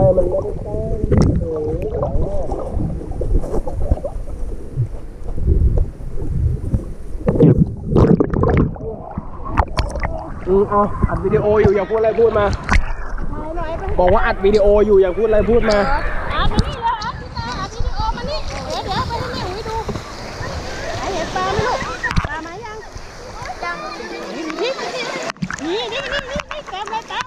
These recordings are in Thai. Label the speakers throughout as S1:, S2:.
S1: อยมันไม่ได้ตั้งโอ้ยหลังมากอืมเอาอัดวิดีโออยู่อยากพูดอะไรพูดมาบอกว่าอัดวิดีโออยู่อยากพูดอะไรพูดมา
S2: อามานี่แล้วอาพี่ตาอาวิดีโอมานี่ เดี๋ยวเดี๋ยวไปให้แม่อุ้ยดูไอเห็นปลาไหมลูก ปลาไหมยังยังนี่นี่นี่นี่นี่นี่นี่เต็มเลยตัง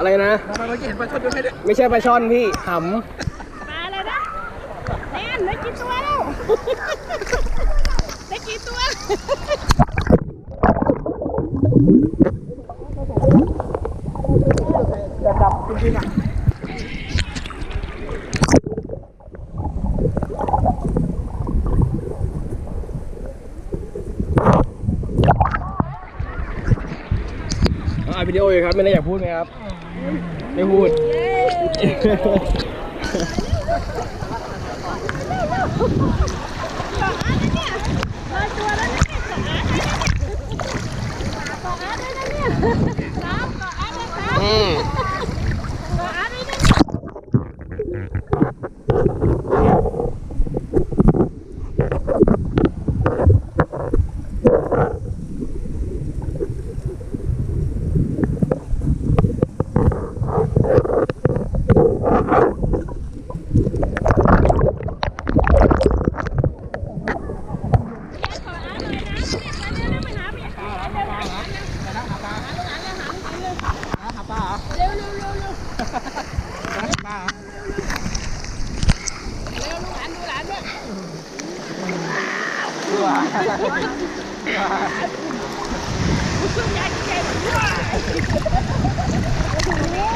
S1: อะไรนะ
S3: ทำไมเมื่อกี้เห็นปลาช่อนด้วยให้ด้วย
S1: ไม่ใช่ปลาช่อนพี่ห
S2: ปลาอะไรนะแน่นได้กี่ตัวแล้วได้กี่ตัวำ
S1: จะดับจริงๆอะอัดวิดีโออยู่ครับไม่ได้อยากพูดไหมครับ ไม่พูด
S2: ตัวแล้วเนี่ยเกาะอาร์ตเนะเกาะอาร์ตเลยนะเนี่ยน้ำเกาะอาร์ตเลยครับ
S1: อืม
S2: เกาะอาร์ตเลยนะเนี่ย เร็วเร็วเร็วเร็ว
S3: ปลา
S2: เร็วลูกหลานดูหลานด้วย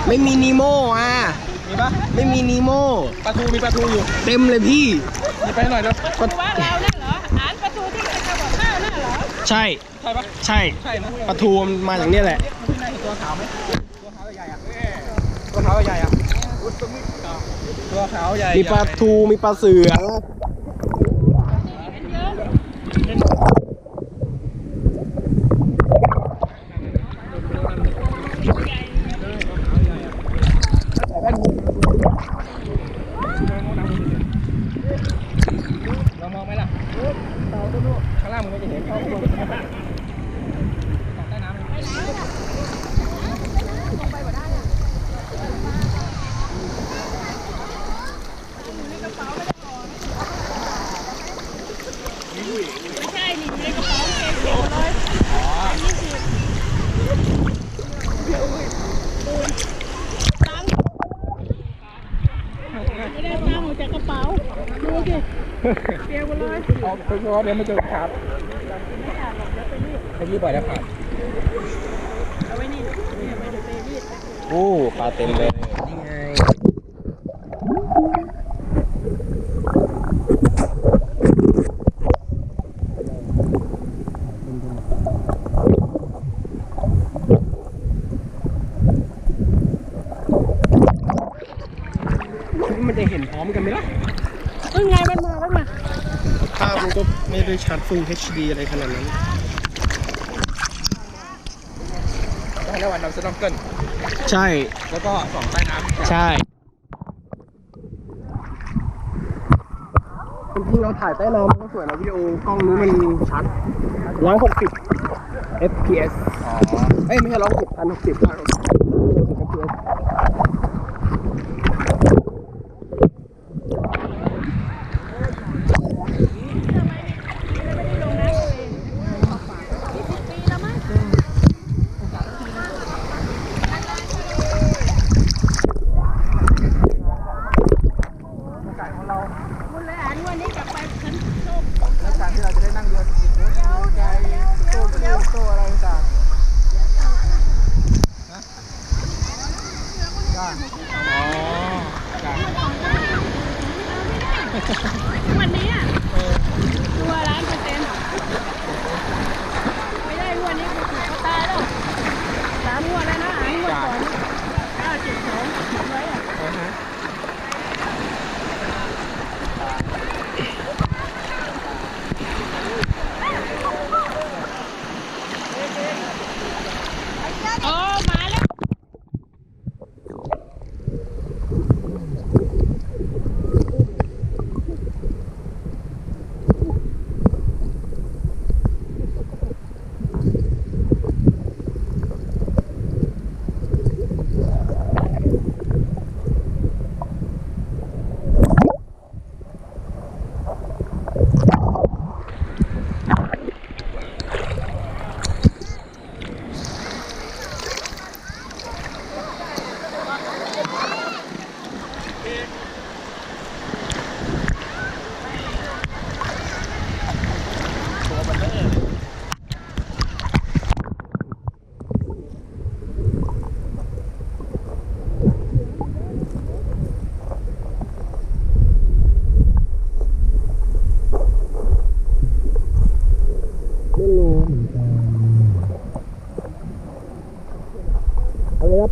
S1: ไม่มีนีโม่อะ
S3: มีปะ
S1: ไม่มีนีโม่
S3: ปลาทูมีปลาทูอยู่
S1: เต็มเลยพี่
S3: มีไปให้หน่อยเนาะ
S2: ดูว่าเรานั่นเหรออ่านประตูที่เป็นกระบอกข้าวนั่นเหรอ
S1: ใช่
S3: ใช่ปะ
S1: ใช่
S3: ใช่นะ
S1: ปลาทูมันมาจากเนี่ยแหละ
S3: ที่ไหนตัวขาวไหมตัวขาวใหญ่อะตัวขาวใหญ่อะตัวขาวใหญ่
S1: มีปลาทูมีปลาเสือ
S3: เรามองไหมล่ะข้างล่างมันก็จะเห็นเข้าตัวใต้น้ำ
S2: ไม่ใช่นี่อยู่ในกระเป๋าเก็บเก็บเลยตังค์ไม่ได้ตังค์ออกจากกระ เป๋า ดูสิเปียกหมดเลย
S3: เอาเพราะว่าเดี๋ยวมันจะขาดขยี้บ่อยแล้วขาด
S2: เอาไว้นี่เนี่ยไปเดี๋ยวไปรีด
S1: โอ้ปลาเต็มเลยนี่ไง มันจะเห็นพร้อมกันไหมล่ะ
S2: เฮ้ยไงมันมาแล้วมา
S1: ภาพมันก็ไม่ได้ชัด Full HD อะไรขนาดนั้น
S3: ได้แล้ววันเราสน็อกเกิล
S1: ใช่
S3: แล้วก็ส่องใต้น้ำ
S1: ใช่จริงๆเราถ่ายใต้น้ำมันก็สวยนะวิดีโอกล้องนี้มันชัด160 fps
S3: อ๋อ
S1: เอ้ยไม่ใช่160 1060
S2: บุญเลวันนี้จะไปขึ้นโล้
S3: เขาวที่เราจะได้นั่งเดิดรถใจต้กระดูต้อะไรต่างนะ
S2: จ้อ้วันนี้
S1: ตัวร้านเป
S2: อร์เซ็นไม่ได้วันนี้กูเขายแล้
S1: วสามงวแล้วนะหางวดก่อนเจุดสองไว้อะเ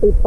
S1: ติดไ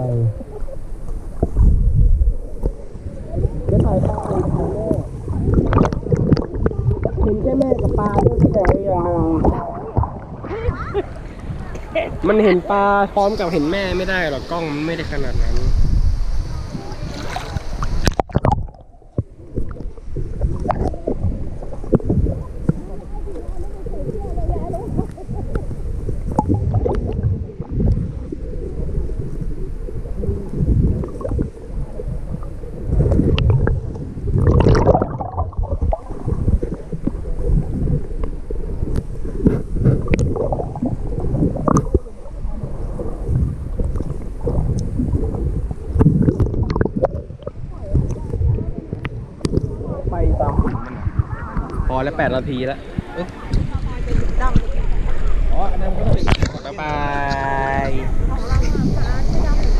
S1: รจะถ่ายปลาถ่ายแม่เห็นแค่แม่กับปลาด้วยที่ไหนอย่างนึงมันเห็นปลาพร้อมกับเห็นแม่ไม่ได้หรอกกล้องมันไม่ได้ขนาดนั้น อแล้วแปดนาทีแล้ว อ๋อน
S3: นั้นก็ติดบ๊ายบาย